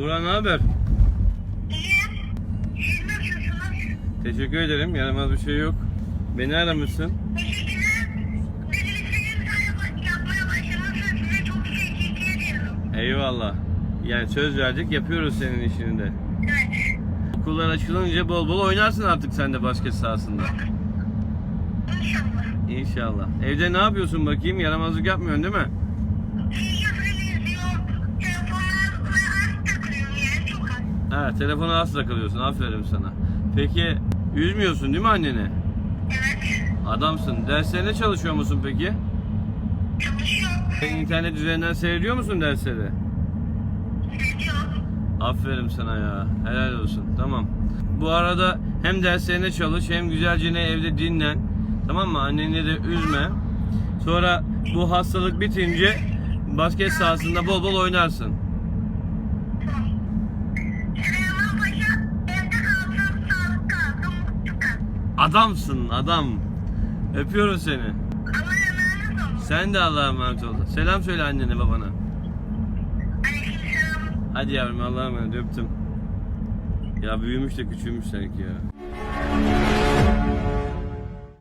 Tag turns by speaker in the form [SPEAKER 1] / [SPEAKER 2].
[SPEAKER 1] Merhaba, ne haber?
[SPEAKER 2] İyiyim. Siz nasılsınız?
[SPEAKER 1] Teşekkür ederim. Yaramaz bir şey yok. Beni aramışsın.
[SPEAKER 2] Teşekkürler. Tane yapmaya başlamışsınız. Size çok teşekkür ediyorum.
[SPEAKER 1] Eyvallah. Yani söz verdik, yapıyoruz senin işini de.
[SPEAKER 2] Evet.
[SPEAKER 1] Okullar açılınca bol bol oynarsın artık sen de basket sahasında.
[SPEAKER 2] İnşallah.
[SPEAKER 1] İnşallah. Evde ne yapıyorsun bakayım? Yaramazlık yapmıyorsun değil mi
[SPEAKER 2] yazı izliyor. Telefonlar ve az takılıyorum yani çok az.
[SPEAKER 1] Evet, telefona az takılıyorsun. Aferin sana. Peki, üzmüyorsun değil mi anneni?
[SPEAKER 2] Evet.
[SPEAKER 1] Adamsın. Derslerine çalışıyor musun peki?
[SPEAKER 2] Çalışıyor.
[SPEAKER 1] İnternet üzerinden seyrediyor musun dersleri?
[SPEAKER 2] Seviyor.
[SPEAKER 1] Aferin sana ya. Helal olsun. Tamam. Bu arada hem derslerine çalış hem güzelce ne evde dinlen. Tamam mı? Anneni de üzme. Sonra bu hastalık bitince basket sahasında bol bol oynarsın. Adamsın adam. Öpüyorum seni. Sen de Allah'a emanet ol. Selam söyle annene babana. Hadi yavrum Allah'a emanet öptüm. Ya büyümüş de küçülmüş sanki ya.